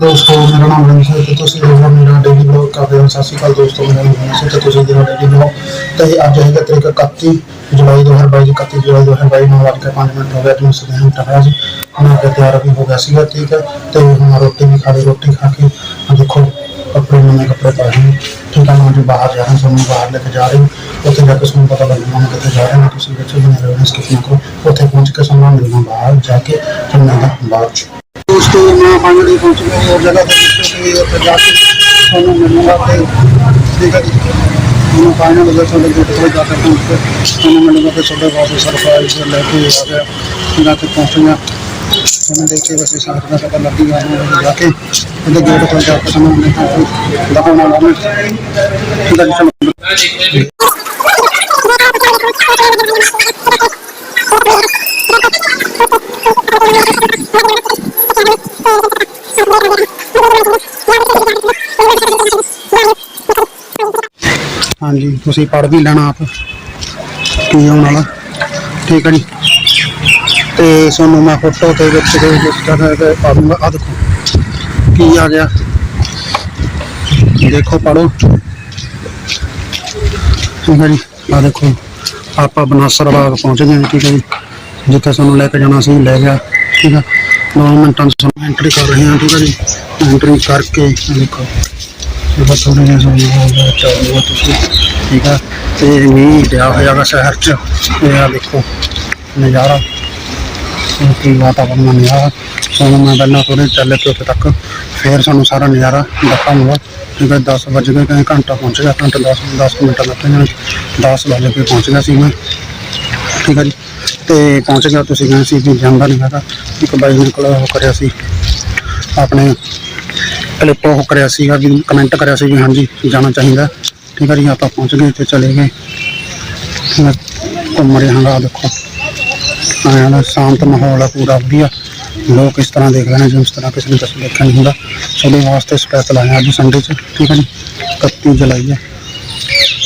ਦੋਸਤੋ ਮੇਰਾ ਨਾਮ ਰਮੇਸ਼ ਹੈ ਤੇ ਤੁਸੀਂ ਦੇਖ ਰਹੇ ਹੋ ਮੇਰਾ ਡੇਲੀ ਬਲੌਗ ਕਰਦੇ ਹੋ ਸਤਿ ਸ਼੍ਰੀ ਅਕਾਲ ਦੋਸਤੋ ਮੇਰਾ ਨਾਮ ਰਮੇਸ਼ ਹੈ ਤੇ ਤੁਸੀਂ ਦੇਖ ਰਹੇ ਹੋ ਡੇਲੀ ਬਲੌਗ ਤੇ ਅੱਜ ਹੈਗਾ ਤਰੀਕ 31 ਜੁਲਾਈ 2022 ਦੀ 31 ਜੁਲਾਈ 2022 ਨੂੰ ਵੱਜ ਕੇ 5 ਮਿੰਟ ਹੋ ਗਏ ਤੇ ਉਸ ਦਿਨ ਟਾਇਆ ਸੀ ਮੈਂ ਕਿ ਤਿਆਰ ਵੀ ਹੋ ਗਿਆ ਸੀਗਾ ਠੀਕ ਹੈ ਤੇ ਹੁਣ ਰੋਟੀ ਵੀ ਖਾ ਲਈ ਰੋਟੀ ਖਾ ਕੇ ਆਹ ਦੇਖੋ ਕੱਪੜੇ ਨਵੇਂ ਕੱਪੜੇ ਪਾਏ ਨੇ ਠੀਕ ਹੈ ਮੈਂ ਅੱਜ ਬਾਹਰ ਜਾ ਰਿਹਾ ਸਾਨੂੰ ਬਾਹਰ ਲੈ ਕੇ ਜਾ ਰਹੇ ਹਾਂ ਉੱਥੇ ਜਾ ਕੇ ਸਾਨੂੰ ਪਤਾ ਲੱਗਣਾ ਮੈਂ ਕਿੱਥੇ ਜਾ ਰਿਹਾ ਹਾਂ ਤੁਸੀਂ ਵਿੱਚ ਬਣੇ ਰਹੋ ਇਸ ਕਿਸਮ ਕੋ ਉੱਥੇ ਪਹੁੰਚ ਕੇ ਦੋਸਤੋ ਮੈਂ ਫਾਈਨਲੀ ਪਹੁੰਚ ਗਿਆ ਉਹ ਜਗ੍ਹਾ ਤੇ ਜਿੱਥੇ ਕਿ ਉੱਥੇ ਜਾ ਕੇ ਤੁਹਾਨੂੰ ਮਿਲੂੰਗਾ ਤੇ ਠੀਕ ਹੈ ਜੀ। ਮੈਂ ਫਾਈਨਲ ਹੋ ਗਿਆ ਤੁਹਾਡੇ ਗੇਟ ਕੋਲ ਜਾ ਕੇ ਪਹੁੰਚ ਕੇ ਤੁਹਾਨੂੰ ਮਿਲੂੰਗਾ ਤੇ ਤੁਹਾਡੇ ਵਾਸਤੇ ਸਰਪ੍ਰਾਈਜ਼ ਲੈ ਕੇ ਆ ਗਿਆ ਜਾ ਕੇ ਪਹੁੰਚ ਗਿਆ ਤੁਹਾਨੂੰ ਕੇ ਵੈਸੇ ਸਾਰਾ ਦਾ ਪਤਾ ਲੱਗ ਗਿਆ। ਹੋਣਾ ਜਾ ਕੇ ਉਹਦੇ ਗੇਟ ਕੋਲ ਜਾ ਕੇ ਤੁਹਾਨੂੰ ਮਿਲੂੰਗਾ ਦਿਖਾਉਣਾ ਵਾਲਾ ਮੈਂ। ਹਾਂਜੀ, ਤੁਸੀਂ ਪੜ੍ਹ ਵੀ ਲੈਣਾ ਆਪ, ਕੀ ਆਉਣ ਵਾਲਾ, ਠੀਕ ਹੈ ਜੀ। ਤੇ ਤੁਹਾਨੂੰ ਮੈਂ ਫੋਟੋ ਤੇ ਵਿੱਚ ਦੇ ਜਿਸ ਤਰ੍ਹਾਂ ਦੇ ਪਾ ਦੂੰਗਾ ਆ ਦੇਖੋ, ਕੀ ਆ ਗਿਆ। ਦੇਖੋ ਪੜੋ ਠੀਕ ਹੈ ਜੀ। ਆ ਦੇਖੋ, ਆਪਾਂ ਬਨਾਸਰ ਬਾਗ ਪਹੁੰਚ ਗਏ ਠੀਕ ਹੈ ਜੀ। ਜਿੱਥੇ ਸਾਨੂੰ ਲੈ ਕੇ ਜਾਣਾ ਸੀ, ਲੈ ਗਿਆ, ਠੀਕ ਹੈ ਦੋ ਮਿੰਟਾਂ ਤੋਂ ਸਾਨੂੰ ਐਂਟਰੀ ਕਰ ਰਹੇ ਹਾਂ, ਠੀਕ ਹੈ ਜੀ। ਐਂਟਰੀ ਕਰਕੇ ਦੇਖੋ। ਇਹ ਥੋੜੇ ਜਿਹਾ ਸਾਨੂੰ ਹੋ ਗਿਆ ਤੁਸੀਂ ਠੀਕ ਹੈ ਤੇ ਮੀਂਹ ਪਿਆ ਹੋਇਆ ਵਾ ਸ਼ਹਿਰ 'ਚ ਇਹ ਆ ਦੇਖੋ ਨਜ਼ਾਰਾ ਕੀ ਵਾਤਾਵਰਨ ਦਾ ਨਜ਼ਾਰਾ ਸਾਨੂੰ ਮੈਂ ਪਹਿਲਾਂ ਥੋੜੇ ਚੱਲ ਕੇ ਉੱਥੇ ਤੱਕ ਫਿਰ ਸਾਨੂੰ ਸਾਰਾ ਨਜ਼ਾਰਾ ਦਿਖਾਉਂਗਾ ਠੀਕ ਹੈ 10 ਵਜੇ ਗਏ ਕਹੀਂ ਘੰਟਾ ਪਹੁੰਚ ਗਿਆ ਘੰਟਾ 10 10 ਮਿੰਟਾਂ ਲੱਗ ਜਾਣੇ 10 ਵਜੇ ਕੇ ਪਹੁੰਚ ਗਿਆ ਸੀ ਮੈਂ ਠੀਕ ਹੈ ਜੀ ਤੇ ਪਹੁੰਚ ਗਿਆ ਤੁਸੀਂ ਕਹਿੰਦੇ ਸੀ ਵੀ ਜਾਂਦਾ ਨਹੀਂ ਹੈਗਾ। ਇੱਕ ਬਾਈ ਨੇ ਕੋਲ ਉਹ ਕਰਿਆ ਸੀ। ਆਪਣੇ ਕਲਿੱਪ ਉਹ ਕਰਿਆ ਸੀਗਾ ਵੀ ਕਮੈਂਟ ਕਰਿਆ ਸੀ ਵੀ ਹਾਂਜੀ, ਜਾਣਾ ਚਾਹੀਦਾ। ਠੀਕ ਹੈ ਜੀ, ਆਪਾਂ ਪਹੁੰਚ ਗਏ ਤੇ ਚਲੇ ਗਏ। ਘੁੰਮ ਰਹੇ ਹਾਂ, ਆਹ ਦੇਖੋ। ਆਇਆ ਨਾ, ਸ਼ਾਂਤ ਮਾਹੌਲ ਆ ਪੂਰਾ, ਵਧੀਆ। ਲੋਕ ਇਸ ਤਰ੍ਹਾਂ ਦੇਖ ਰਹੇ ਨੇ ਜਿਸ ਤਰ੍ਹਾਂ ਕਿਸੇ ਨੇ ਦੱਸ ਦੇਖਿਆ ਨਹੀਂ ਹੁੰਦਾ। ਤੁਹਾਡੇ ਵਾਸਤੇ ਸਪੈਸ਼ਲ ਆਇਆ ਅੱਜ ਸੰਡੇ 'ਚ, ਠੀਕ ਹੈ ਜੀ? 31 ਜੁਲਾਈ ਹੈ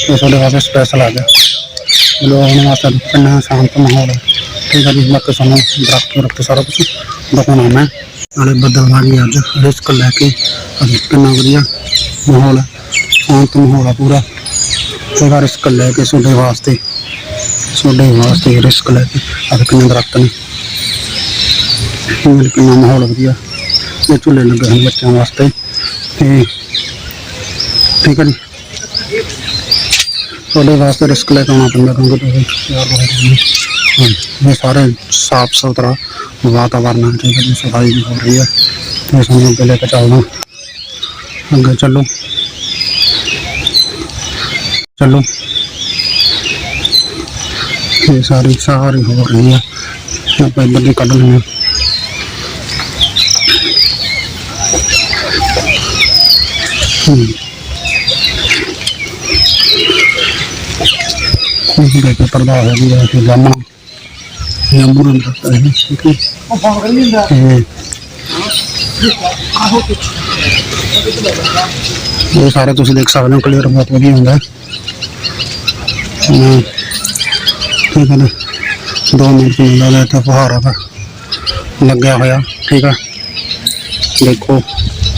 ਤੇ ਤੁਹਾਡੇ ਵਾਸਤੇ ਸਪੈਸ਼ਲ ਆ ਗਿਆ। ਲੋਕ ਉਹਨਾਂ ਵਾਸਤੇ ਕਿੰਨਾ ਸ਼ਾਂਤ ਮਾਹੌਲ ਹੈ ਠੀਕ ਹੈ ਜੀ ਬਾਕੀ ਸਾਨੂੰ ਦਰਖਤ ਦਰਖਤ ਸਾਰਾ ਕੁਝ ਦਿਖਾਉਣਾ ਮੈਂ। ਨਾਲੇ ਬੱਦਲ ਆ ਗਈ ਅੱਜ ਰਿਸਕ ਲੈ ਕੇ ਅੱਜ ਕਿੰਨਾ ਵਧੀਆ ਮਾਹੌਲ ਹੈ, ਸ਼ਾਂਤ ਮਾਹੌਲ ਆ ਪੂਰਾ। ਤੇ ਰਿਸਕ ਲੈ ਕੇ ਤੁਹਾਡੇ ਵਾਸਤੇ ਤੁਹਾਡੇ ਵਾਸਤੇ ਰਿਸਕ ਲੈ ਕੇ ਅੱਜ ਕਿੰਨੇ ਦਰਖਤ ਨੇ। ਹੋਰ ਕਿੰਨਾ ਮਾਹੌਲ ਵਧੀਆ, ਇਹ ਝੂਲੇ ਲੱਗੇ ਹੋਏ ਬੱਚਿਆਂ ਵਾਸਤੇ। ਤੇ ਠੀਕ ਹੈ ਜੀ ਤੁਹਾਡੇ ਵਾਸਤੇ ਰਿਸਕ ਲੈ ਕੇ ਆਉਣਾ ਪੈਂਦਾ ਕਿਉਂਕਿ ਤੁਸੀਂ ਯਾਰ ਬਹੁਤ ਇਹ ਸਾਰੇ ਸਾਫ਼ ਸੁਥਰਾ ਵਾਤਾਵਰਨ ਹੈ, ਠੀਕ ਹੈ ਜੀ, ਸਫ਼ਾਈ ਵੀ ਹੋ ਰਹੀ ਹੈ। ਤੇ ਸਾਨੂੰ ਅੱਗੇ ਲੈ ਕੇ ਚੱਲਣਾ ਅੱਗੇ ਚੱਲੋ। ਚਲੋ। ਇਹ ਸਾਰੀ ਸਾਰੀ ਹੋ ਰਹੀ ਹੈ। ਆਪਾਂ ਇੱਧਰ ਦੀ ਕੱਢ ਲੈਂਦੇ ਹਾਂ। ਹੂੰ ਇਹ ਦੇਖੋ ਪਰਦਾ ਹੋ ਗਿਆ ਕਿ ਜਾਮਾ ਜਾਮੂ ਨੂੰ ਰੱਖਤਾ ਹੈ ਠੀਕ ਹੈ ਇਹ ਇਹ ਸਾਰੇ ਤੁਸੀਂ ਦੇਖ ਸਕਦੇ ਹੋ ਕਲੀਅਰ ਬਹੁਤ ਵਧੀਆ ਹੁੰਦਾ। ਹੈ। ਠੀਕ ਹੈ ਨਾ ਦੋ ਮਿੰਟ ਨੂੰ ਲਾ ਤਾਂ ਫੁਹਾਰਾ ਦਾ ਲੱਗਿਆ ਹੋਇਆ। ਠੀਕ ਆ। ਦੇਖੋ।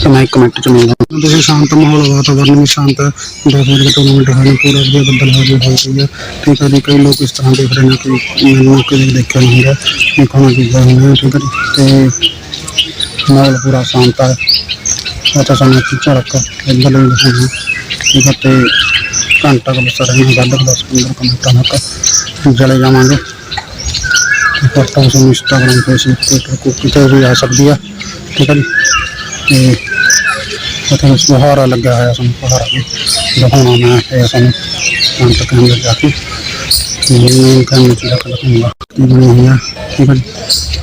ਤੇ ਮੈਂ ਇੱਕ ਮਿੰਟ ਚ ਮਿਲਦਾ ਤੁਸੀਂ ਸ਼ਾਂਤ ਮਾਹੌਲ, ਵਾਤਾਵਰਨ ਵੀ ਸ਼ਾਂਤ ਹੈ। 10 ਮਿੰਟ ਤੋਂ ਮਿੰਟ ਹੋਣੇ ਪੂਰਾ ਵਧੀਆ ਬੱਦਲ ਹੋ ਰਿਹਾ ਹੋਈ ਹੈ। ਠੀਕ ਹੈ। ਜੀ ਕਈ ਲੋਕ ਇਸ ਤਰ੍ਹਾਂ ਦੇਖ ਰਹੇ ਨੇ ਕਿ ਮੈਨੂੰ ਕਦੇ ਦੇਖਿਆ ਨਹੀਂ ਹੁੰਦਾ ਇਹ ਕੋਣਾ ਚੀਜ਼ਾਂ ਹੁੰਦੀਆਂ ਠੀਕ ਹੈ ਜੀ। ਤੇ ਮਾਹੌਲ ਪੂਰਾ ਸ਼ਾਂਤ ਹੈ। ਅੱਛਾ ਸਾਨੂੰ ਇੱਕ ਝੜਕ ਇੱਧਰ ਲਈ ਦਿਖਾਉਣਾ ਠੀਕ ਹੈ। ਤੇ ਘੰਟਾ ਕੁ ਬਸ ਰਹਿਣਾ ਹਾਂ ਵੱਧ 10 15 ਮਿੰਟਾਂ ਤੱਕ ਚਲੇ ਜਾਵਾਂਗੇ। ਤੇ ਫੋਟੋ ਸਾਨੂੰ ਇੰਸਟਾਗ੍ਰਾਮ ਫੇਸਬੁੱਕ ਟਵਿੱਟਰ ਕੋ ਕਿਤੇ ਵੀ ਆ ਸਕਦੀ ਆ ਠੀਕ ਹੈ ਜੀ। ਤੇ ਉੱਥੇ ਸੁਹਾਰਾ ਲੱਗਿਆ ਹੋਇਆ ਸਾਨੂੰ ਸੁਹਾਰਾ ਵੀ ਦਿਖਾਉਣਾ ਮੈਂ ਇਹ ਸਾਨੂੰ ਅੰਤ ਕੇ ਅੰਦਰ ਜਾ ਕੇ। ਇਹ ਕੰਮ ਚ ਜਾ ਕੇ ਕੀ ਬਣੀ ਹੋਈ ਆ ਠੀਕ ਹੈ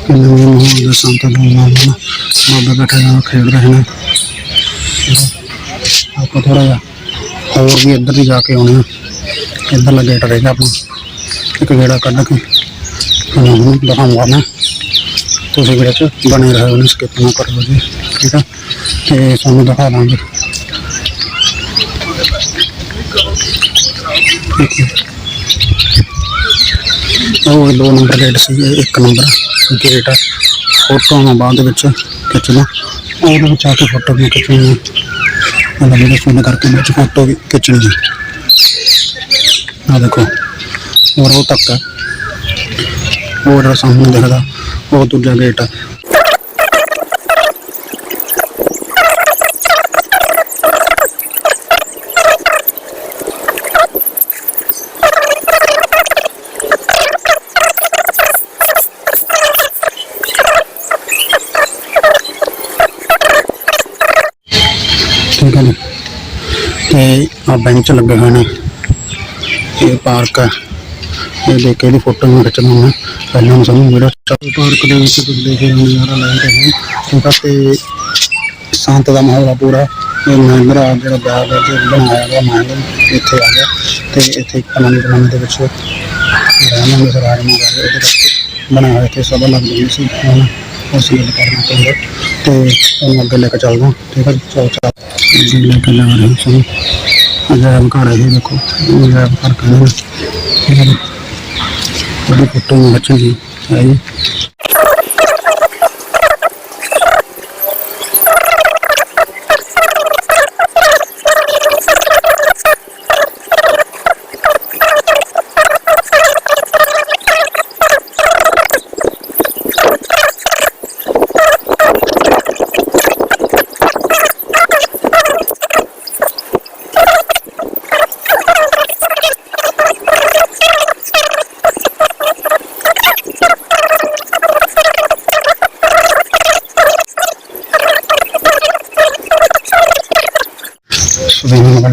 ਕਿੰਨੇ ਵੀ ਮਾਹੌਲ ਦੇ ਸੰਤ ਨੂੰ ਨਾਮ ਬਾਬਾ ਬੈਠੇ ਨਾਲ ਖੇਡ ਰਹੇ ਨੇ। ਆਪਾਂ ਥੋੜਾ ਜਿਹਾ ਹੋਰ ਵੀ ਇੱਧਰ ਹੀ ਜਾ ਕੇ ਆਉਣੇ ਆ। ਇੱਧਰਲਾ ਗੇਟ ਰਹੇਗਾ ਆਪਾਂ। ਇੱਕ ਗੇੜਾ ਕੱਢ ਕੇ ਤੁਹਾਨੂੰ ਦਿਖਾਉਂਗਾ ਮੈਂ। ਤੁਸੀਂ ਵੀਡੀਓ 'ਚ ਬਣੇ ਰਹੋ ਉਹਨੂੰ ਸਕਿਪ ਨਾ ਕਰੋ ਜੀ। ਠੀਕ ਹੈ ਤੇ ਤੁਹਾਨੂੰ ਦਿਖਾ ਦਾਂਗੇ। ਉਹ ਦੋ ਨੰਬਰ ਗੇਟ ਸੀ ਇੱਕ ਨੰਬਰ ਗੇਟ ਆ। ਫੋਟੋਆਂ ਬਾਅਦ ਵਿੱਚ ਖਿੱਚਣਾ ਉਹਦੇ ਵਿੱਚ ਆ ਕੇ ਫੋਟੋ ਵੀ ਖਿੱਚਣੀ ਹੈ ਮਤਲਬ ਇਹਦੇ ਫੋਨ ਕਰਕੇ ਵਿੱਚ ਫੋਟੋ ਵੀ ਖਿੱਚਣੀ ਹੈ ਆ ਦੇਖੋ, ਹੋਰ ਉਹ ਤੱਕ ਹੈ ਉਹ ਜਿਹੜਾ ਸਾਹਮਣੇ ਦਿਖਦਾ, ਉਹ ਦੂਜਾ ਗੇਟ ਬੈਂਚ ਲੱਗੇ ਹੋਏ ਨੇ। ਇਹ ਪਾਰਕ ਹੈ। ਇਹ ਦੇਖ ਕੇ ਇਹਦੀ ਫੋਟੋ ਮੈਂ ਖਿੱਚਣਾ ਮੈਂ ਪਹਿਲਾਂ ਨੂੰ ਸਾਨੂੰ ਵੀਡੀਓ ਪਾਰਕ ਦੇ ਵਿੱਚ ਤੁਸੀਂ ਦੇਖ ਰਹੇ ਹੋ ਨਜ਼ਾਰਾ ਲੈ ਰਹੇ ਠੀਕ ਹੈ ਤੇ ਸ਼ਾਂਤ ਦਾ ਮਾਹੌਲ ਆ ਪੂਰਾ। ਇਹ ਮਹਿੰਦਰਾ ਜਿਹੜਾ ਬਾਗ ਹੈ ਤੇ ਬਣਾਇਆ ਗਿਆ ਮਹਿਲ ਇੱਥੇ ਆ ਗਿਆ। ਤੇ ਇੱਥੇ ਪੁਰਾਣੇ ਜ਼ਮਾਨੇ ਦੇ ਵਿੱਚ ਰਹਿਣਾ ਨਜ਼ਰ ਆ ਰਿਹਾ ਉਹਦੇ ਕਰਕੇ ਬਣਾਇਆ ਇੱਥੇ ਸਭਾ ਲੱਗ ਗਈ ਸੀ। ਹੁਣ ਉਸ ਗੱਲ ਕਰਨਾ ਪੈਂਦਾ ਤੇ ਉਹਨੂੰ ਅੱਗੇ ਲੈ ਕੇ ਚੱਲਦਾ। ਠੀਕ ਹੈ ਚਲੋ, ਚੱਲ। ਅੱਗੇ ਲੈ ਕੇ ਜਾ ਰਹੇ ਸੀ ਅਜਾਇਬ ਘਰ ਹੈ ਇਹ ਦੇਖੋ। ਅਜਾਇਬ ਘਰ ਕਹਿੰਦੇ ਨੇ। ਉਹਦੀ ਫੋਟੋ ਨੂੰ ਖਿੱਚੀ ਹੈ ਜੀ ਸਵਿਮਿੰਗ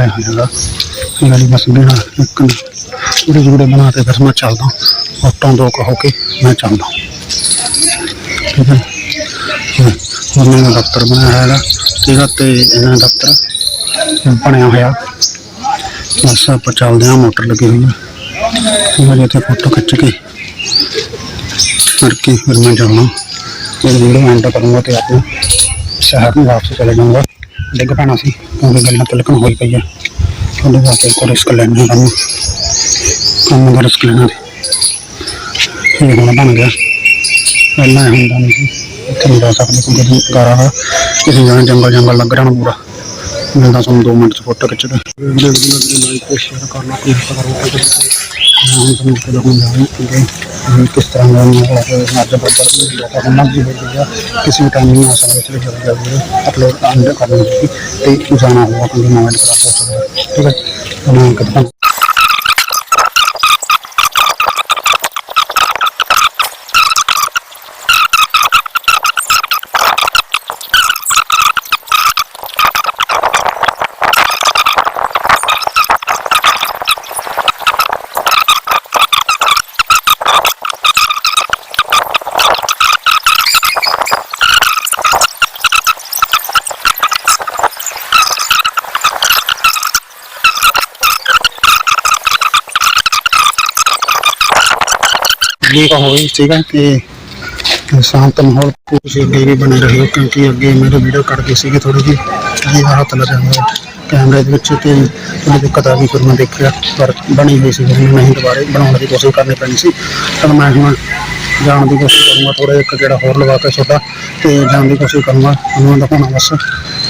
ਬਣਿਆ ਗਲੀ ਬਸ ਬਿਨਾ ਇੱਕ ਜੁੜੇ ਜੁੜੇ ਬਣਾ ਕੇ ਫਿਰ ਮੈਂ ਚੱਲਦਾ। ਆਟੋਂ ਦੋ ਕਹੋ ਕੇ ਮੈਂ ਚੱਲਦਾ। ਠੀਕ ਹੈ। ਉਹਨਾਂ ਦਾ ਦਫ਼ਤਰ ਬਣਾਇਆ ਹੈਗਾ। ਠੀਕ ਹੈ ਤੇ ਇਹਨਾਂ ਦਾ ਦਫ਼ਤਰ? ਬਣਿਆ ਹੋਇਆ। ਬਸ ਆਪਾਂ ਚੱਲਦੇ ਹਾਂ, ਮੋਟਰ ਲੱਗੀ ਹੋਈ ਹੈ। ਠੀਕ ਇੱਥੇ ਫੋਟੋ ਖਿੱਚ ਕੇ ਕਰਕੇ ਫਿਰ ਮੈਂ ਜਾਣਾ। ਇਹ ਵੀਡੀਓ ਐਂਡ ਕਰੂੰਗਾ ਤੇ ਆਪਣੇ ਸ਼ਹਿਰ ਨੂੰ ਵਾਪਸ ਚਲੇ ਜਾਊਂਗਾ। ਡਿੱਗ ਪੈਣਾ ਸੀ, ਕਿਉਂਕਿ ਗੱਲਾਂ ਤਿਲਕਣ ਹੋਈ ਪਈ ਆ ਉਹਦੇ ਵਾਸਤੇ ਕੋਈ ਰਿਸਕ ਲੈਣਾ ਕੰਮ ਕੰਮ ਦਾ ਰਿਸਕ ਲੈਣਾ ਇਹ ਹੁਣ ਬਣ ਗਿਆ। ਪਹਿਲਾਂ ਇਹ ਹੁੰਦਾ ਨਹੀਂ ਸੀ। ਇੱਥੇ ਨਹੀਂ ਰਹਿ ਸਕਦੇ ਕਿਉਂਕਿ ਗਾਰਾ ਦਾ ਕਿਸੇ ਜਾਣ ਜੰਗਲ ਜੰਗਲ ਲੱਗ ਰਿਹਾ ਪੂਰਾ। ਮੈਂ ਤੁਹਾਨੂੰ 2 ਮਿੰਟ ਚ ਫੋਟੋ ਖਿੱਚ ਦੇ ਵੀਡੀਓ ਨੂੰ ਲਾਈਕ ਤੇ ਸ਼ੇਅਰ ਕਰਨਾ, ਕੋਈ ਹੱਥ ਕਰੋ ਕੋਈ ਤੁਹਾਨੂੰ ਕਿਹਦਾ ਹੁੰਦਾ ਹੈ ਕਿ ਕਿਸ ਤਰ੍ਹਾਂ ਦਾ ਅੱਜ ਬੱਦਲ ਦਾ ਹੋਣਾ ਜੀ ਹੋ ਗਿਆ ਕਿਸੇ ਵੀ ਟਾਈਮ ਨਹੀਂ ਆ ਸਕਦਾ ਇਸ ਲਈ ਜਲਦੀ ਜਲਦੀ ਅਪਲੋਡ ਆਨ ਕਰਨੀ ਤੇ ਜਾਣਾ ਹੋਗਾ ਕਿ ਨਵਾਂ ਕਰਾ ਸਕਦਾ ਮੈਂ ਤਕਲੀਫ ਹੋਈ ਸੀਗਾ ਕਿ ਸ਼ਾਂਤ ਮਾਹੌਲ ਤੁਸੀਂ ਵੀ ਬਣੇ ਰਹੀ ਕਿਉਂਕਿ ਅੱਗੇ ਮੇਰੇ ਵੀਡੀਓ ਕੱਟਦੇ ਸੀਗੇ ਥੋੜੀ ਜਿਹੀ ਜੀ ਹੱਥ ਲੱਗਿਆ ਮੇਰਾ ਕੈਮਰੇ ਦੇ ਵਿੱਚ ਤੇ ਮੈਨੂੰ ਦਿੱਕਤ ਆ ਗਈ ਫਿਰ ਮੈਂ ਦੇਖਿਆ, ਪਰ ਬਣੀ ਹੋਈ ਸੀ ਮੈਨੂੰ ਨਹੀਂ ਦੁਬਾਰੇ ਬਣਾਉਣ ਦੀ ਕੋਸ਼ਿਸ਼ ਕਰਨੀ ਪੈਣੀ ਸੀ। ਪਰ ਮੈਂ ਹੁਣ ਜਾਣ ਦੀ ਕੋਸ਼ਿਸ਼ ਕਰੂੰਗਾ ਥੋੜਾ ਇੱਕ ਜਿਹੜਾ ਹੋਰ ਲਵਾਤਾ ਛੋਟਾ ਤੇ ਜਾਣ ਦੀ ਕੋਸ਼ਿਸ਼ ਕਰੂੰਗਾ, ਉਹਨਾਂ ਦਿਖਾਉਣਾ ਬਸ।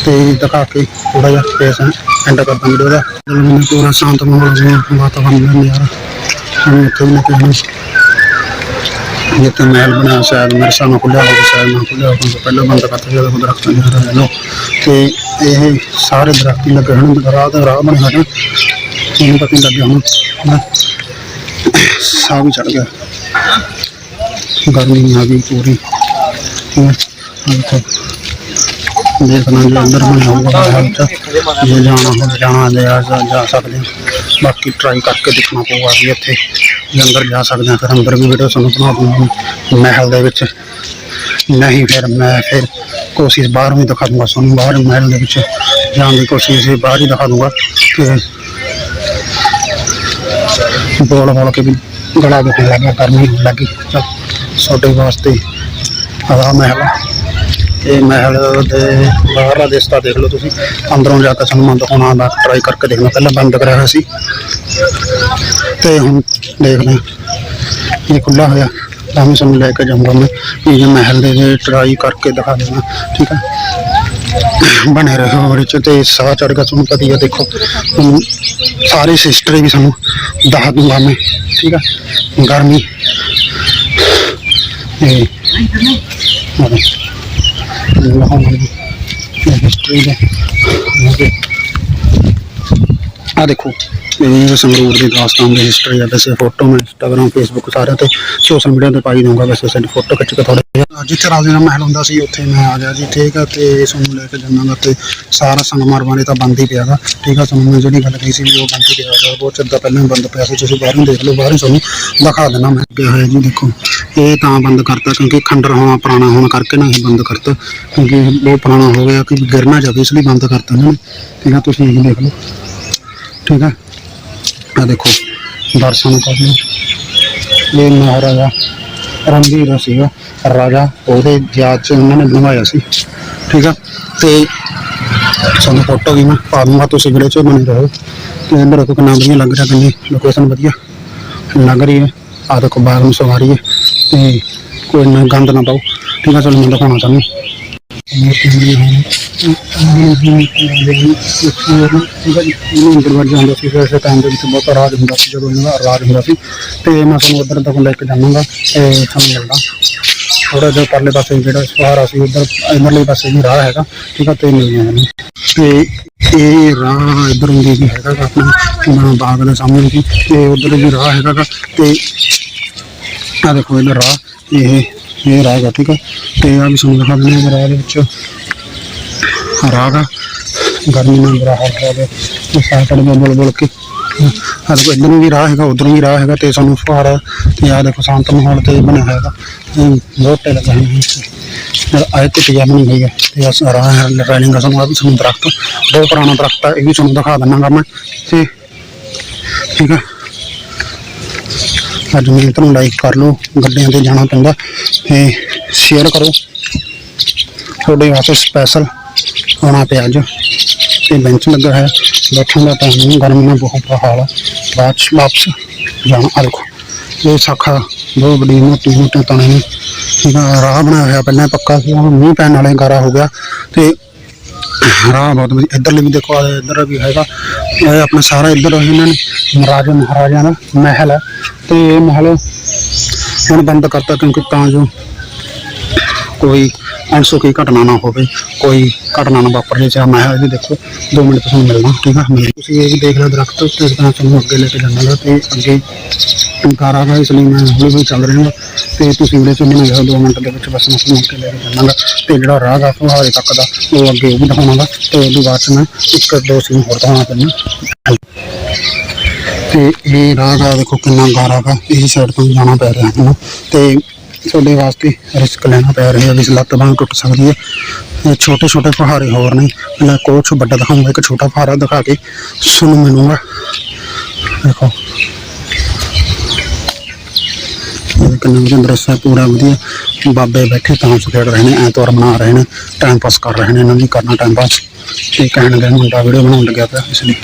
ਤੇ ਦਿਖਾ ਕੇ ਥੋੜਾ ਜਿਹਾ ਫੇਸ ਐਂਡ ਕਰਦਾ ਵੀਡੀਓ ਦਾ ਮੈਨੂੰ ਪੂਰਾ ਸ਼ਾਂਤ ਮਾਹੌਲ ਜਿਹਾ ਵਾਤਾਵਰਨ ਮਿਲਿਆ ਯਾਰ ਮੈਂ ਇੱਥੇ ਨਹੀਂ ਨਾ ਕਿਸੇ ਨੂੰ ਜਿੱਥੇ ਮਹਿਲ ਬਣਿਆ ਸ਼ਾਇਦ ਮੇਰੇ ਸਾਹਮਣੇ ਖੁੱਲਿਆ ਹੋਵੇ ਸ਼ਾਇਦ ਨਾ ਖੁੱਲਿਆ ਹੋਵੇ ਤੋਂ ਪਹਿਲਾਂ ਬੰਦ ਕਰਤਾ ਜਦੋਂ ਉਹ ਦਰਖਤ ਨਹੀਂ ਹਰਾ ਲੋ ਤੇ ਇਹ ਸਾਰੇ ਦਰਖਤ ਹੀ ਲੱਗੇ ਹਨ ਰਾਹ ਦਾ ਰਾਹ ਬਣਿਆ ਪਤਾ ਨਹੀਂ ਲੱਗਿਆ ਹੁਣ ਨਾ। ਸਾਹ ਵੀ ਚੜ ਗਿਆ। ਗਰਮੀ ਆ ਗਈ ਪੂਰੀ। ਠੀਕ ਹੈ ਆਹ ਦੇਖਣਾ ਜੇ ਅੰਦਰ ਬਣਿਆ ਹੋਊਗਾ ਮਹਿਲ ਚ ਜੇ ਜਾਣਾ ਹੋਵੇ, ਜਾਣਾ ਜੇ ਆ ਜਾ ਸਕਦੇ ਬਾਕੀ ਟਰਾਈ ਕਰਕੇ ਦੇਖਣਾ ਪਊਗਾ ਵੀ ਇੱਥੇ ਜੇ ਅੰਦਰ ਜਾ ਸਕਦੇ ਹਾਂ, ਫਿਰ ਅੰਦਰ ਵੀ ਵੀਡੀਓ ਤੁਹਾਨੂੰ ਬਣਾ ਦੂੰਗਾ ਮਹਿਲ ਦੇ ਵਿੱਚ। ਨਹੀਂ ਫਿਰ ਮੈਂ ਫਿਰ ਕੋਸ਼ਿਸ਼ ਬਾਹਰ ਵੀ ਦਿਖਾ ਦੂੰਗਾ ਤੁਹਾਨੂੰ, ਬਾਹਰ ਮਹਿਲ ਦੇ ਵਿੱਚ ਜਾਣ ਦੀ ਕੋਸ਼ਿਸ਼ ਇਹ ਬਾਹਰ ਹੀ ਦਿਖਾ ਦੂੰਗਾ ਕਿ ਬੋਲ ਬੋਲ ਕੇ ਵੀ ਗਲਾ ਦੁਖਣ ਲੱਗਾ ਗਰਮੀ ਹੋਣ ਲੱਗੀ ਚਲ, ਤੁਹਾਡੇ ਵਾਸਤੇ ਆਹ ਮਹਿਲ ਇਹ ਮਹਿਲ ਦੇ ਬਾਹਰਲਾ ਦੇਸਤਾ ਦੇਖ ਲਓ ਤੁਸੀਂ। ਅੰਦਰੋਂ ਜਾ ਕੇ ਸਾਨੂੰ ਮੈਂ ਦਿਖਾਉਣਾ ਦਾ ਟਰਾਈ ਕਰਕੇ ਦੇਖਣਾ ਪਹਿਲਾਂ ਬੰਦ ਕਰਿਆ ਹੋਇਆ ਸੀ। ਤੇ ਹੁਣ ਦੇਖਦੇ ਹਾਂ ਇਹ ਖੁੱਲਾ ਹੋਇਆ ਤਾਂ ਮੈਂ ਤੁਹਾਨੂੰ ਲੈ ਕੇ ਜਾਊਂਗਾ ਮੈਂ ਇਹ ਮਹਿਲ ਦੇ ਟਰਾਈ ਕਰਕੇ ਦਿਖਾ ਦੇਣਾ ਠੀਕ ਹੈ ਬਣੇ ਰਹੋ ਉਹਦੇ ਚ ਤੇ ਸਾਹ ਚੜ ਗਿਆ ਤੁਹਾਨੂੰ ਪਤਾ ਹੀ ਆ ਦੇਖੋ ਤੁਹਾਨੂੰ ਸਾਰੀ ਸਿਸਟਰ ਵੀ ਸਾਨੂੰ ਦੱਸ ਦੂੰਗਾ ਮੈਂ ਠੀਕ ਆ ਗਰਮੀ ਇਹ ਹਿਸਟਰੀ ਦੇ ਆ ਦੇਖੋ ਇਹ ਸੰਗਰੂਰ ਦੀ ਦਾਸਤਾਨ ਦੀ ਹਿਸਟਰੀ ਆ, ਵੈਸੇ ਫੋਟੋ ਮੈਂ ਇੰਸਟਾਗ੍ਰਾਮ ਫੇਸਬੁੱਕ ਸਾਰਿਆਂ ਤੇ ਸੋਸ਼ਲ ਮੀਡੀਆ ਤੇ ਪਾਈ ਦਊਂਗਾ, ਵੈਸੇ ਸਾਡੀ ਫੋਟੋ ਖਿੱਚ ਕੇ ਥੋੜੇ ਜਿੱਥੇ ਰਾਜੇ ਦਾ ਮਹਿਲ ਹੁੰਦਾ ਸੀ, ਉੱਥੇ ਮੈਂ ਆ ਗਿਆ ਜੀ, ਠੀਕ ਆ, ਤੇ ਇਸ ਲੈ ਕੇ ਜਾਵਾਂਗਾ ਤੇ ਸਾਰਾ ਸੰਗਮਾਰ ਬਾਰੇ ਤਾਂ ਬੰਦ ਹੀ ਪਿਆਗਾ ਠੀਕ ਆ, ਤੁਹਾਨੂੰ ਮੈਂ ਜਿਹੜੀ ਗੱਲ ਕਹੀ ਸੀ ਵੀ ਉਹ ਬੰਦ ਹੀ ਪਿਆਗਾ ਬਹੁਤ ਚਿਰ ਦਾ ਪਹਿਲਾਂ ਹੀ ਬੰਦ ਪਿਆ ਸੀ, ਤੁਸੀਂ ਬਾਹਰੋਂ ਦੇਖ ਲਓ, ਬਾਹਰੋਂ ਤੁਹਾਨੂੰ ਦਿਖਾ ਦੇਣਾ ਮੈਂ। ਅੱਗੇ ਹੋਇਆ ਜੀ, ਦੇਖੋ, ਇਹ ਤਾਂ ਬੰਦ ਕਰਤਾ ਕਿਉਂਕਿ ਖੰਡਰ ਹੋਣਾ, ਪੁਰਾਣਾ ਹੋਣ ਕਰਕੇ ਨਾ ਇਹ ਬੰਦ ਕਰਤਾ, ਕਿਉਂਕਿ ਬਹੁਤ ਪੁਰਾਣਾ ਹੋ ਗਿਆ, ਕਿ ਗਿਰ ਨਾ ਜਾਵੇ ਇਸ ਲਈ ਬੰਦ ਕਰਤਾ ਇਹਨਾਂ ਨੇ, ਠੀਕ ਆ, ਤੁਸੀਂ ਇਹ ਦੇਖ ਲਓ, ਠੀਕ ਆ। ਆ ਦੇਖੋ, ਦਰਸ਼ਨ ਕਰ ਲਓ ਇਹ ਮਹਾਰਾਜਾ ਰਣਵੀਰ ਸੀਗਾ, ਰਾਜਾ, ਉਹਦੇ ਯਾਦ ਚ ਉਹਨਾਂ ਨੇ ਬਣਵਾਇਆ ਸੀ। ਠੀਕ ਆ? ਤੇ ਸਾਨੂੰ ਫੋਟੋ ਵੀ ਮੈਂ ਪਾ ਦੂੰਗਾ, ਤੁਸੀਂ ਵੀਡੀਓ ਚ ਬਣੇ ਰਹੋ। ਤੇ ਅੰਦਰ ਦੇਖੋ ਕਿੰਨਾ ਵਧੀਆ ਲੱਗ ਰਿਹਾ, ਕਿੰਨੀ ਲੋਕੇਸ਼ਨ ਵਧੀਆ। ਲੱਗ ਰਹੀ ਹੈ ਆ ਦੇਖੋ ਬਾਹਰ ਨੂੰ ਸਵਾਰੀ ਹੈ। ਤੇ ਕੋਈ ਨਾ ਗੰਦ ਨਾ ਪਾਓ। ਠੀਕ ਆ, ਚਲੋ ਮੈਂ ਦਿਖਾਉਣਾ ਚਾਹੁੰਦਾ ਮੂਰਤੀ ਬਣੀ ਹੋਈ ਹੈ ਇਹਨੂੰ ਅੰਦਰ ਵੜ ਜਾਂਦਾ ਸੀ ਫਿਰ ਟਾਈਮ ਦੇ ਵਿੱਚ ਬਹੁਤ ਰਾਜ ਹੁੰਦਾ ਸੀ ਜਦੋਂ ਇਹਨਾਂ ਦਾ ਰਾਜ ਹੁੰਦਾ ਸੀ ਤੇ ਮੈਂ ਤੁਹਾਨੂੰ ਉਧਰ ਤੱਕ ਲੈ ਕੇ ਜਾਵਾਂਗਾ ਤੇ ਤੁਹਾਨੂੰ ਮਿਲਦਾ ਥੋੜਾ ਜਿਹਾ ਪਰਲੇ ਪਾਸੇ ਜਿਹੜਾ ਸਹਾਰਾ ਸੀ ਉਧਰ ਇਧਰਲੇ ਪਾਸੇ ਵੀ ਰਾਹ ਹੈਗਾ ਠੀਕ ਆ ਤੇ ਮਿਲ ਜਾਣਾ ਤੇ ਇਹ ਰਾਹ ਇਧਰ ਹੁੰਦੀ ਵੀ ਹੈਗਾ ਗਾ ਆਪਣਾ ਬਾਗ ਦੇ ਸਾਹਮਣੇ ਵੀ ਤੇ ਉਧਰ ਵੀ ਰਾਹ ਹੈਗਾ ਗਾ ਤੇ ਆ ਦੇਖੋ ਇਧਰ ਰਾਹ ਇਹ ਇਹ ਰਾਹ ਹੈਗਾ, ਠੀਕ ਆ? ਤੇ ਆ ਵੀ ਸੁਣ ਦਿਖਾ ਦਿੰਦੇ ਹਾਂ ਰਾਹ ਦੇ ਵਿੱਚ ਰਾਹ ਗਾ ਗਰਮੀ ਨਾਲ ਬੁਰਾ ਹਾਲ ਹੋ ਗਿਆ ਤੇ ਸਾਹ ਚੜ ਗਿਆ ਬੋਲ ਕੇ। ਆ ਦੇਖੋ ਇੱਧਰ ਵੀ ਰਾਹ ਹੈਗਾ, ਉਧਰ ਵੀ ਰਾਹ ਹੈਗਾ ਤੇ ਸਾਨੂੰ ਫੁਹਾਰਾ ਤੇ ਆ ਦੇਖੋ ਸ਼ਾਂਤ ਮਾਹੌਲ ਤੇ ਬਣਿਆ ਹੋਇਆ ਹੈਗਾ। ਬਹੁਤ ਟੇ ਲੱਗਾ ਹੈ ਆਏ ਕੁਟਿਆ ਬਣੀ ਹੋਈ ਹੈ ਤੇ ਅਸ ਰਾਹ ਹੈ ਰੈਲਿੰਗ ਸਾਨੂੰ ਆ ਵੀ ਸਾਨੂੰ ਦਰਖਤ ਬਹੁਤ ਪੁਰਾਣਾ ਦਰਖਤ ਹੈ ਇਹ ਵੀ ਤੁਹਾਨੂੰ ਦਿਖਾ ਦਿੰਨਾਗਾ ਮੈਂ। ਤੇ ਠੀਕ ਹੈ ਅੱਜ ਮੈਂ ਤੁਹਾਨੂੰ ਲਾਈਕ ਕਰ ਲਓ, ਗੱਡੀਆਂ ਤੇ ਜਾਣਾ ਪੈਂਦਾ। ਤੇ ਸ਼ੇਅਰ ਕਰੋ। ਤੁਹਾਡੇ ਵਾਸਤੇ ਸਪੈਸ਼ਲ ਆਉਣਾ ਪਿਆ ਅੱਜ। ਤੇ ਬੈਂਚ ਲੱਗਾ ਹੈ ਬੈਠਣ ਦਾ ਟਾਈਮ ਨਹੀਂ, ਗਰਮੀ ਨਾਲ ਬਹੁਤ ਬੁਰਾ ਹਾਲ ਹੈ ਬਾਅਦ 'ਚ ਵਾਪਸ ਜਾਣਾ। ਆ ਦੇਖੋ, ਇਹ ਸਾਖਾ ਬਹੁਤ ਵੱਡੀ ਮੋਟੀ ਮੋਟੇ ਤਣੇ ਨੇ। ਇਹਦਾ ਰਾਹ ਬਣਾਇਆ ਹੋਇਆ ਪਹਿਲਾਂ ਪੱਕਾ ਸੀ, ਹੁਣ ਮੀਂਹ ਪੈਣ ਵਾਲੇ ਗਾਰਾ ਹੋ ਗਿਆ। ਤੇ ਰਾਹ ਬਹੁਤ ਵਧੀਆ, ਇੱਧਰਲੇ ਵੀ ਦੇਖੋ, ਆਹ ਇੱਧਰ ਵੀ ਹੈਗਾ। ਇਹ ਆਪਣਾ ਸਾਰਾ ਇੱਧਰ ਇਹਨਾਂ ਨੇ, ਮਹਾਰਾਜਾ ਮਹਾਰਾਜਾ ਦਾ ਮਹਿਲ ਹੈ ਤੇ ਇਹ ਮਹਿਲ ਕੋਈ ਘਟਨਾ ਨਾ ਹੋਵੇ, ਕੋਈ ਘਟਨਾ ਨਾ ਵਾਪਰ, ਜੇ ਚਾਹ ਮੈਂ ਇਹ ਵੀ ਦੇਖੋ 2 ਮਿੰਟ ਤੁਹਾਨੂੰ ਮਿਲਣਾ, ਠੀਕ ਆ? ਮਿਲ ਤੁਸੀਂ ਇਹ ਵੀ ਦੇਖ ਲਓ ਦਰਖਤ ਤੇ ਤਰ੍ਹਾਂ ਤੁਹਾਨੂੰ ਅੱਗੇ ਲੈ ਕੇ ਜਾਣਾ ਤੇ ਅੱਗੇ ਟੰਕਾਰਾ ਦਾ ਇਸ ਲਈ ਮੈਂ ਹੌਲੀ ਹੌਲੀ ਚੱਲ ਰਿਹਾ ਹਾਂ ਤੇ ਤੁਸੀਂ ਵੀਡੀਓ ਚ ਮੈਨੂੰ ਰਹੋ 2 ਮਿੰਟ ਦੇ ਵਿੱਚ ਬਸ ਮੈਂ ਤੁਹਾਨੂੰ ਅੱਗੇ ਲੈ ਕੇ ਜਾਵਾਂਗਾ ਤੇ ਜਿਹੜਾ ਰਾਹ ਗਾ, ਫੁਹਾਰੇ ਤੱਕ ਦਾ, ਉਹ ਅੱਗੇ ਉਹ ਵੀ ਦਿਖਾਵਾਂਗਾ ਤੇ ਉਹਦੇ ਬਾਅਦ ਚ ਮੈਂ ਇੱਕ, ਦੋ ਸੀਨ ਹੋਰ ਦਿਖਾਉਣਾ ਪੈਣਾ ਤੇ ਇਹ ਰਾਹ ਗਾ, ਦੇਖੋ ਕਿੰਨਾ ਗਾਰਾ ਗਾ, ਇਹ ਸਾਈਡ ਤੋਂ ਜਾਣਾ ਪੈ ਰਿਹਾ ਮੈਨੂੰ ਤੇ ਤੁਹਾਡੇ ਵਾਸਤੇ ਰਿਸਕ ਲੈਣਾ ਪੈ ਰਿਹਾ ਵੀ ਲੱਤ ਬਾਂਹ ਟੁੱਟ ਸਕਦੀ ਹੈ। ਇਹ ਛੋਟੇ ਛੋਟੇ ਫਹਾਰੇ ਹੋਰ ਨੇ। ਮੈਂ ਕੁਛ ਵੱਡਾ ਦਿਖਾਉਂਗਾ ਇੱਕ ਛੋਟਾ ਫਹਾਰਾ ਦਿਖਾ ਕੇ ਸੁਣ ਮਿਲੂਗਾ। ਦੇਖੋ। ਇਹ ਕਿੰਨਾ ਵਧੀਆ ਦ੍ਰਿਸ਼ ਹੈ ਪੂਰਾ ਵਧੀਆ। ਬਾਬੇ ਬੈਠੇ ਤਾਂਸ ਖੇਡ ਰਹੇ ਨੇ, ਐਤਵਾਰ ਮਨਾ ਰਹੇ ਨੇ ਟਾਈਮ ਪਾਸ ਕਰ ਰਹੇ ਨੇ, ਇਹਨਾਂ ਦੀ ਕਰਨਾ ਟਾਈਮ ਪਾਸ ਤੇ ਕਹਿਣ ਦੇ ਮੁੰਡਾ ਵੀਡੀਓ ਬਣਾਉਣ ਲੱਗਿਆ ਪਿਆ, ਇਸ ਲਈ।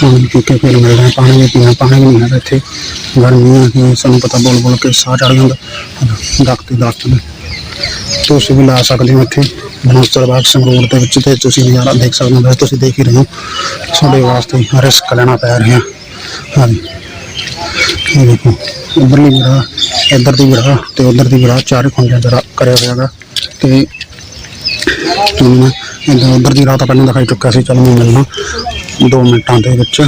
ਪਾਣੀ ਪੀ ਕੇ ਫਿਰ ਮਿਲਦਾ ਪਾਣੀ ਵੀ ਪੀਣਾ, ਪਾਣੀ ਵੀ ਨਹੀਂ ਹੈਗਾ ਇੱਥੇ ਗਰਮੀਆਂ ਦੀ ਸਾਨੂੰ ਪਤਾ ਬੋਲ ਬੋਲ ਕੇ ਸਾਹ ਚੜ ਜਾਂਦਾ। ਦਖਤ ਦਸਤ ਤੁਸੀਂ ਵੀ ਲਾ ਸਕਦੇ ਹੋ ਇੱਥੇ। ਮਨੋਸਰ ਬਾਗ ਸੰਗਰੂਰ ਦੇ ਵਿੱਚ ਤੇ ਤੁਸੀਂ ਨਜ਼ਾਰਾ ਦੇਖ ਸਕਦੇ ਹੋ, ਵੈਸੇ ਤੁਸੀਂ ਦੇਖ ਹੀ ਰਹੇ ਹੋ। ਤੁਹਾਡੇ ਵਾਸਤੇ ਰਿਸਕ ਲੈਣਾ ਪੈ ਰਿਹਾ। ਹਾਂਜੀ। ਇਹ ਦੇਖੋ ਉੱਧਰਲੀ ਵੀ ਰਾਹ ਇੱਧਰ ਦੀ ਵੀ ਰਾਹ ਤੇ ਉੱਧਰ ਦੀ ਵੀ ਰਾਹ ਚਾਰੇ ਖੁੰਝਾਂ ਜਰਾ ਕਰਿਆ ਹੋਇਆ ਹੈਗਾ। ਤੇ ਤੁਹਾਨੂੰ ਮੈਂ ਇੱਧਰ ਉੱਧਰ ਦੀ ਰਾਹ ਤਾਂ ਪਹਿਲਾਂ ਦਿਖਾਈ ਚੁੱਕਿਆ ਸੀ, ਚਲੋ ਮੈਂ ਮਿਲਣਾ 2 ਮਿੰਟਾਂ ਦੇ ਵਿੱਚ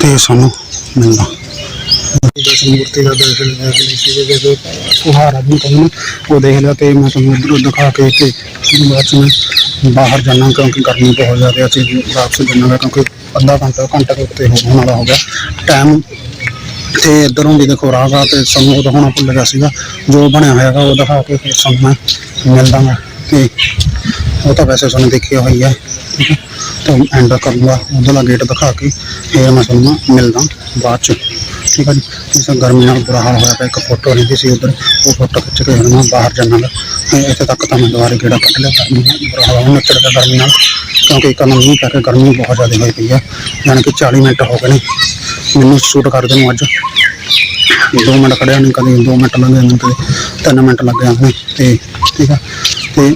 ਤੇ ਸਾਨੂੰ ਮਿਲਣਾ। ਮੂਰਤੀ ਦਾ ਦਰਸ਼ਨ ਦੇਖ ਲਈ ਸੀ ਜਦੋਂ ਸੁਹਾਰਾ ਵੀ ਕਹਿੰਦੇ ਉਹ ਦੇਖ ਲਿਆ ਤੇ ਮੈਂ ਤੁਹਾਨੂੰ ਇੱਧਰੋਂ ਦਿਖਾ ਕੇ ਤੇ ਬਾਅਦ 'ਚ ਮੈਂ ਬਾਹਰ ਜਾਣਾ ਕਿਉਂਕਿ ਗਰਮੀ ਬਹੁਤ ਜ਼ਿਆਦਾ ਅਸੀਂ ਵਾਪਸ ਜਾਣਾ ਕਿਉਂਕਿ ਅੱਧਾ ਘੰਟਾ ਘੰਟਾ ਦੇ ਉੱਤੇ ਹੋਣ ਵਾਲਾ ਹੋ ਗਿਆ। ਟਾਈਮ ਤੇ ਇੱਧਰੋਂ ਵੀ ਦੇਖੋ ਰਾਹ ਗਾ ਤੇ ਸਾਨੂੰ ਉਹ ਦਿਖਾਉਣਾ ਭੁੱਲ ਗਿਆ ਸੀਗਾ। ਜੋ ਬਣਿਆ ਹੋਇਆ ਹੈਗਾ ਉਹ ਦਿਖਾ ਕੇ ਫਿਰ ਸਾਨੂੰ ਮੈਂ ਮਿਲਦਾ ਮੈਂ ਤੇ ਉਹ ਤਾਂ ਵੈਸੇ ਸਾਨੂੰ ਦੇਖਿਆ ਹੋਈ ਹੈ, ਠੀਕ ਹੈ। ਤਾਂ ਐਂਡ ਕਰੂੰਗਾ, ਉਹਦਾ ਗੇਟ ਦਿਖਾ ਕੇ ਫਿਰ ਮੈਂ ਤੁਹਾਨੂੰ ਮਿਲਦਾ ਬਾਅਦ ਚ, ਠੀਕ ਹੈ ਜੀ। ਇਸ ਗਰਮੀ ਨਾਲ ਬੁਰਾ ਹਾਲ ਹੋਇਆ ਪਿਆ, ਇੱਕ ਫੋਟੋ ਰਹਿੰਦੀ ਸੀ ਉਧਰ, ਉਹ ਫੋਟੋ ਖਿੱਚ ਕੇ ਹੁਣ ਮੈਂ ਬਾਹਰ ਜਾਣਾ ਗਾ। ਇੱਥੇ ਤੱਕ ਤਾਂ ਮੈਂ ਦੁਬਾਰੇ ਗੇੜਾ ਕੱਢ ਲਿਆ, ਗਰਮੀ ਨਾਲ ਬੁਰਾ ਹਾਲ ਹੁਣ ਨੱਚੜ ਗਰਮੀ ਨਾਲ, ਕਿਉਂਕਿ ਇੱਕ ਨੂੰ ਨਹੀਂ ਕਰਕੇ ਗਰਮੀ ਬਹੁਤ ਜ਼ਿਆਦਾ ਹੋਈ ਪਈ ਹੈ, ਯਾਨੀ ਕਿ 40 ਮਿੰਟ ਹੋ ਗਏ ਨੇ। ਮੈਨੂੰ ਸ਼ੂਟ ਕਰਦੇ ਨੂੰ ਅੱਜ। 2 ਮਿੰਟ ਖੜਿਆ ਨਹੀਂ ਕਦੇ 2 ਮਿੰਟ ਲੰਘ ਜਾਂਦੇ ਕਦੇ 3 ਮਿੰਟ ਲੱਗ ਜਾਂਦੇ ਤੇ, ਠੀਕ ਆ ਤੇ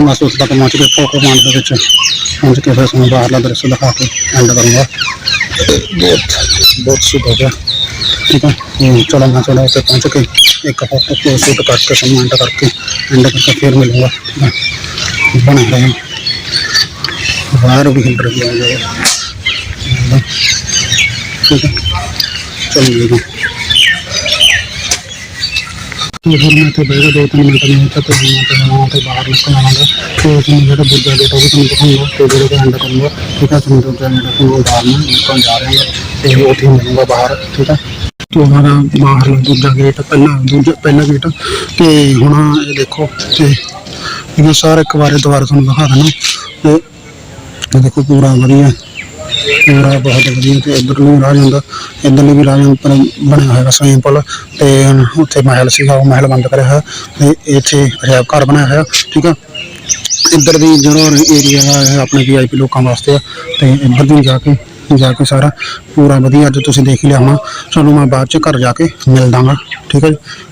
ਬਸ ਉਸ ਤੱਕ ਪਹੁੰਚ ਕੇ ਫੋਕੋ ਪੁਆਇੰਟ ਦੇ ਵਿੱਚ ਪਹੁੰਚ ਕੇ ਫਿਰ ਤੁਹਾਨੂੰ ਬਾਹਰਲਾ ਦ੍ਰਿਸ਼ ਦਿਖਾ ਕੇ ਐਂਡ ਕਰੂੰਗਾ ਬਹੁਤ ਬਹੁਤ ਸ਼ੁਭ ਹੋ ਗਿਆ ਠੀਕ ਹੈ ਤੇ ਚਲੋ ਮੈਂ ਚਲੋ ਉੱਥੇ ਪਹੁੰਚ ਕੇ ਇੱਕ ਫੋਟੋ ਕੋ ਸ਼ੂਟ ਕਰਕੇ ਕਮੈਂਟ ਕਰਕੇ ਐਂਡ ਕਰਕੇ ਫਿਰ ਮਿਲੂੰਗਾ ਠੀਕ ਹੈ ਬਣੇ ਰਹੇ ਬਾਹਰ ਵੀ ਹਿਲ ਰਹੀ ਹੈ ਠੀਕ ਹੈ ਚਲੋ ਜੀ ਤੇ ਫਿਰ ਮੈਂ ਇੱਥੇ ਬਹਿ ਬੈਠਾ ਦੋ ਤਿੰਨ ਮਿੰਟ ਨਹੀਂ ਤਾਂ ਤੇ ਮੈਂ ਤੇ ਹਾਂ ਤੇ ਬਾਹਰ ਨਿਕਲ ਆਵਾਂਗਾ ਤੇ ਉਸ ਜਿਹੜਾ ਦੂਜਾ ਗੇਟ ਉਹ ਵੀ ਤੁਹਾਨੂੰ ਦਿਖਾਉਂਗਾ ਤੇ ਜਿਹੜੇ ਦਾ ਐਂਡ ਕਰੂੰਗਾ, ਠੀਕ ਹੈ ਤੁਹਾਨੂੰ ਦੂਜਾ ਗੇਟ ਨੂੰ ਬਾਹਰ ਨੂੰ ਨਿਕਲ ਜਾ ਰਹੇ ਹਾਂ ਤੇ ਉੱਥੇ ਹੀ ਮਿਲੂੰਗਾ ਬਾਹਰ, ਠੀਕ ਹੈ ਤੇ ਉਹਨਾਂ ਦਾ ਬਾਹਰ ਦੂਜਾ ਗੇਟ ਪਹਿਲਾਂ ਦੂਜਾ, ਪਹਿਲਾ ਗੇਟ ਤੇ ਹੁਣ ਇਹ ਦੇਖੋ, ਤੇ ਇਹ ਸਾਰਾ ਇੱਕ ਵਾਰੇ ਦੁਬਾਰਾ ਤੁਹਾਨੂੰ ਦਿਖਾ ਦੇਣਾ। ਤੇ ਇਹ ਦੇਖੋ ਪੂਰਾ ਵਧੀਆ। ਪੂਰਾ ਬਹੁਤ ਵਧੀਆ ਤੇ ਇੱਧਰ ਨੂੰ ਰਾਹ ਜਾਂਦਾ ਇੱਧਰਲੀ ਵੀ ਰਾਹ ਜਾਂਦਾ ਬਣਿਆ ਹੋਇਆ ਸਵੀਮਿੰਗ ਪੂਲ ਤੇ ਉੱਥੇ ਮਹਿਲ ਸੀਗਾ, ਉਹ ਮਹਿਲ ਬੰਦ ਕਰਿਆ ਹੋਇਆ, ਤੇ ਇੱਥੇ ਅਜਾਇਬ ਘਰ ਬਣਾਇਆ ਹੋਇਆ, ਠੀਕ ਆ? ਇੱਧਰ ਦੀ ਜਿਹੜਾ ਏਰੀਆ ਹੈ ਆਪਣੇ ਵੀਆਈਪੀ ਲੋਕਾਂ ਵਾਸਤੇ ਤੇ ਇੱਧਰ ਵੀ ਜਾ ਕੇ ਜਾ ਕੇ ਸਾਰਾ ਪੂਰਾ ਵਧੀਆ ਅੱਜ ਤੁਸੀਂ ਦੇਖ ਲਿਆ ਹੋਣਾ। ਤੁਹਾਨੂੰ ਮੈਂ ਬਾਅਦ ਚ ਘਰ ਜਾ ਕੇ ਮਿਲ ਦਾਂਗਾ ਠੀਕ ਹੈ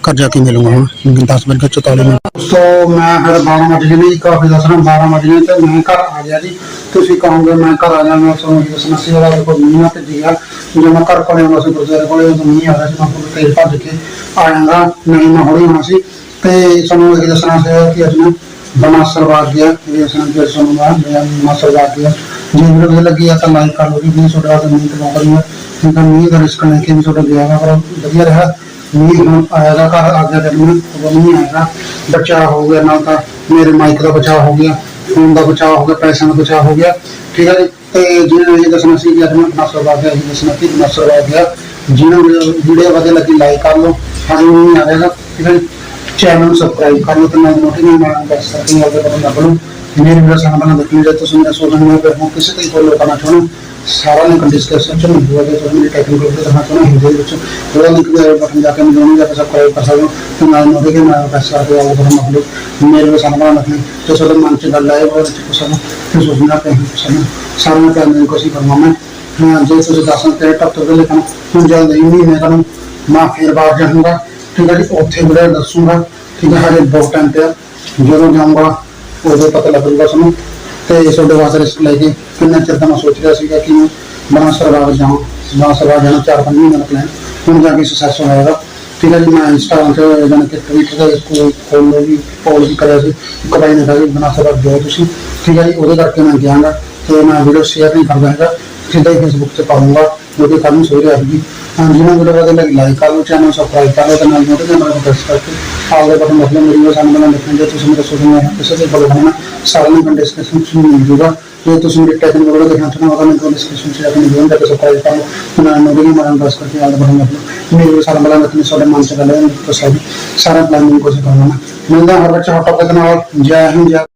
ਘਰ ਜਾ ਕੇ ਮਿਲੂੰਗਾ ਹੁਣ 10 ਵਜੇ 44 ਮਿੰਟ। ਸੋ ਮੈਂ ਫਿਰ 12 ਵਜੇ ਨਹੀਂ ਕਾਫੀ ਦੱਸਣਾ 12 ਵਜੇ ਤੇ ਮੈਂ ਘਰ ਆ ਗਿਆ ਜੀ। ਤੁਸੀਂ ਕਹੋਗੇ ਮੈਂ ਘਰ ਆ ਜਾਣਾ ਤੁਹਾਨੂੰ ਕੀ ਦੱਸਣਾ ਸੀ ਕੋਈ ਮੀਂਹ ਨਾ ਭੇਜੀ ਗਿਆ ਜਦੋਂ ਮੈਂ ਘਰ ਕੋਲੇ ਆਉਣਾ ਸੀ, ਗੁਰਦੁਆਰੇ ਕੋਲੇ, ਉਦੋਂ ਮੀਂਹ ਆ ਰਿਹਾ ਸੀ, ਮੈਂ ਕੋਲ ਤੇਜ਼ ਭੱਜ ਕੇ ਆ ਜਾਂਦਾ, ਨਹੀਂ ਮੈਂ ਹੌਲੀ ਹੋਣਾ ਸੀ। ਤੇ ਸਾਨੂੰ ਇਹ ਦੱਸਣਾ ਸੀ ਕਿ ਅੱਜ ਮੈਂ ਬਣਾ ਸਰਵਾਰ ਗਿਆ ਇਹ ਦੱਸਣਾ ਮੈਂ ਬਣਾ ਸਰਵਾਰ ਗਿਆ ਜੇ ਵੀਡੀਓ ਵਧੀਆ ਲੱਗੀ ਆ ਤਾਂ ਲਾਈਕ ਕਰ ਲਓ ਜੀ ਵੀ ਤੁਹਾਡਾ ਤਾਂ ਮੀਂਹ ਤੇ ਮੌਕਾ ਨਹੀਂ ਹੈ ਠੀਕ ਹੈ ਮੀਂਹ ਦਾ ਰਿਸਕ ਲੈ ਕੇ ਵੀ ਤੁਹਾਡਾ ਗਿਆ ਵਾ ਪਰ ਵਧੀਆ ਰਿਹਾ। ਮੀਂਹ ਹੁਣ ਆਇਆ ਦਾ ਘਰ ਆ ਗਿਆ ਜਦ ਉਹ ਮੀਂਹ ਆਏਗਾ। ਬਚਾਅ ਹੋ ਗਿਆ, ਨਾਲ ਤਾਂ ਮੇਰੇ ਮਾਈਕ ਦਾ ਬਚਾਅ ਹੋ ਗਿਆ ਫੋਨ ਦਾ ਬਚਾਅ ਹੋ ਗਿਆ, ਪੈਸਿਆਂ ਦਾ ਬਚਾਅ ਹੋ ਗਿਆ। ਠੀਕ ਹੈ ਜੀ? ਤੇ ਜਿਹਨਾਂ ਨੇ ਇਹ ਦੱਸਣਾ ਸੀ ਕਿ ਅੱਜ ਮੈਂ ਆਪਣਾ ਸਰਵਾ ਗਿਆ, ਇਹ ਦੱਸਣਾ ਸੀ ਮੈਂ ਸਰਵਾ ਗਿਆ। ਜਿਹਨਾਂ ਨੂੰ ਵੀਡੀਓ ਵਧੀਆ ਲੱਗੀ ਲਾਈਕ ਕਰ ਲਓ। ਹਾਂ ਨਹੀਂ ਆ ਰਿਹਾ ਠੀਕ ਹੈ ਜੀ? ਚੈਨਲ ਨੂੰ ਸਬਸਕ੍ਰਾਈਬ ਕਰ ਲਓ ਤੇ ਨਾਲ ਨੋਟੀਫਿਕੇਸ਼ਨ ਨਾਲ ਬੈਸ ਕਰਕੇ ਆਲ ਦੇ ਬਟਨ ਦਬਾ ਲਓ ਮੇਰੇ ਵੀਡੀਓ ਸਾਨੂੰ ਬਣਾ ਦੇਖਣੀ ਜੇ ਤੁਸੀਂ ਮੇਰਾ ਸੋਸ਼ਲ ਮੀਡੀਆ ਤੇ ਹੋ ਕਿਸੇ ਤੇ ਫੋਲੋ ਕਰਨਾ ਚਾਹੋ ਸਾਰਾ ਲਿੰਕ ਡਿਸਕ੍ਰਿਪਸ਼ਨ ਚ ਮਿਲੂਗਾ ਜੇ ਤੁਸੀਂ ਮੇਰੇ ਟੈਕਨੀਕਲ ਤੇ ਦਿਖਾ ਚਾਹੋ ਹਿੰਦੀ ਵਿੱਚ ਉਹਦਾ ਲਿੰਕ ਦੇ ਬਟਨ ਜਾ ਕੇ ਮੈਨੂੰ ਜਾ ਕੇ ਸਬਸਕ੍ਰਾਈਬ ਕਰ ਸਕਦੇ ਹੋ ਤੇ ਨਾਲ ਨੋਟੀਫਿਕੇਸ਼ਨ ਨਾਲ ਬੈਸ ਕਰਕੇ ਆਲ ਦੇ ਬਟਨ ਦਬਾ ਲਓ ਮੇਰੇ ਵੀਡੀਓ ਸਾਨੂੰ ਬਣਾ ਦੇਖਣੀ ਤੇ ਤੁਹਾਡੇ ਮਨ ਚ ਗੱਲ ਆਏ ਉਹ ਚ ਕੁਛ ਨਾ ਤੇ ਸੋਚਣਾ ਤੇ ਸਾਨੂੰ ਸਾਰਿਆਂ ਦਾ ਮੈਂ ਕੋਸ਼ਿਸ਼ ਕਰਾਂਗਾ ਮੈਂ ਹਾਂ ਜੇ ਤੁਸੀਂ ਦੱਸਣ ਤੇ ਟੱਪ ਤੋਂ ਲਿਖਣਾ ਹੁਣ ਜਲਦੀ ਨਹੀਂ ਮੈਂ ਤੁਹਾਨੂੰ ਮੈਂ ਫਿਰ ਬਾਹਰ ਜਾਊਂਗਾ ਠੀਕ ਹੈ ਜੀ ਉੱਥੇ ਬੜਾ ਦੱਸੂਗਾ ਠੀਕ ਹੈ ਉਦੋਂ ਪਤਾ ਲੱਗੂਗਾ ਸਾਨੂੰ। ਤੇ ਇਸ ਤੁਹਾਡੇ ਵਾਸਤੇ ਰਿਸਕ ਲੈ ਕੇ ਕਿੰਨਾ ਚਿਰ ਦਾ ਮੈਂ ਸੋਚ ਰਿਹਾ ਸੀਗਾ ਕਿ ਮੈਂ ਬਣਾ ਸਰਵਾਰ ਜਾਵਾਂ। ਬਣਾ ਸਰਵਾਰ ਜਾਣਾ ਚਾਰ ਪੰਜ ਮਹੀਨੇ ਦਾ ਪਲਾਨ ਹੁਣ ਜਾ ਕੇ ਸਕਸੈਸ ਹੋਏਗਾ ਠੀਕ ਹੈ ਜੀ, ਮੈਂ ਇੰਸਟਾਗ੍ਰਾਮ ਤੇ ਜਾਣ ਕੇ ਟਵਿੱਟਰ ਤੇ ਕੋਈ ਫੋਲੋ ਵੀ ਫੋਲੋ ਵੀ ਕਰਿਆ ਸੀ। ਕਬਾਈ ਨੇ ਕਿਹਾ ਜੀ ਬਣਾ ਸਰਵਾਰ ਜੋ ਤੁਸੀਂ। ਠੀਕ ਹੈ ਜੀ, ਉਹਦੇ ਕਰਕੇ ਮੈਂ ਗਿਆਗਾ ਤੇ ਮੈਂ ਵੀਡੀਓ ਸ਼ੇਅਰ ਨਹੀਂ ਕਰਦਾ ਹੈਗਾ। ਸਿੱਧਾ ਹੀ ਫੇਸਬੁੱਕ ਤੇ ਪਾਉਂਗਾ ਉਹਦੇ ਸਾਨੂੰ ਸੋਚ ਰਿਹਾ ਆਏਗੀ ਹਾਂ ਜਿਹਨਾਂ ਵੀਡੀਓ ਵਧੀਆ ਲੱਗੀ ਲਾਈਕ ਕਰ ਲਓ ਚੈਨਲ ਸਬਸਕ੍ਰਾਈਬ ਕਰ ਲਓ ਤੇ ਨਾਲ ਨੋਟੀਫਿਕੇਸ਼ਨ ਬਟਨ ਪ੍ਰੈਸ ਕਰਕੇ ਆਲ ਦੇ ਬਟਨ ਮਤਲਬ ਮੇਰੀ ਵੀਡੀਓ ਸਾਨੂੰ ਬਣਾ ਦੇਖਣ ਜੇ ਤੁਸੀਂ ਮੇਰੇ ਸੋਸ਼ਲ ਮੀਡੀਆ ਕਿਸੇ ਤੇ ਫੋਲੋ ਕਰਨਾ ਸਾਰਿਆਂ ਨੂੰ ਡਿਸਕ੍ਰਿਪਸ਼ਨ ਚ ਮਿਲ ਜੂਗਾ ਜੇ ਤੁਸੀਂ ਮੇਰੇ ਟੈਕਨੀਕਲ ਵੀਡੀਓ ਦੇਖਣਾ ਚਾਹੁੰਦੇ ਹੋ ਤਾਂ ਮੈਨੂੰ ਡਿਸਕ੍ਰਿਪਸ਼ਨ ਚ ਜਾ ਕੇ ਵੀਡੀਓ ਦੇ ਸਬਸਕ੍ਰਾਈਬ ਕਰ ਲਓ ਤੇ ਨਾਲ ਨੋਟੀਫਿਕੇਸ਼ਨ ਬਟਨ ਪ੍ਰੈਸ ਕਰਕੇ ਆਲ ਦੇ ਬਟਨ ਮਤਲਬ ਮੇਰੀ ਵੀਡੀਓ ਸਾਰਾ ਬਣਾ ਦੇਖਣੀ ਤੁਹਾਡੇ ਮਨ ਚ ਗੱਲ ਹੈ ਤਾਂ ਸਾਰੀ ਸਾਰਾ ਪਲਾਨ ਨੂੰ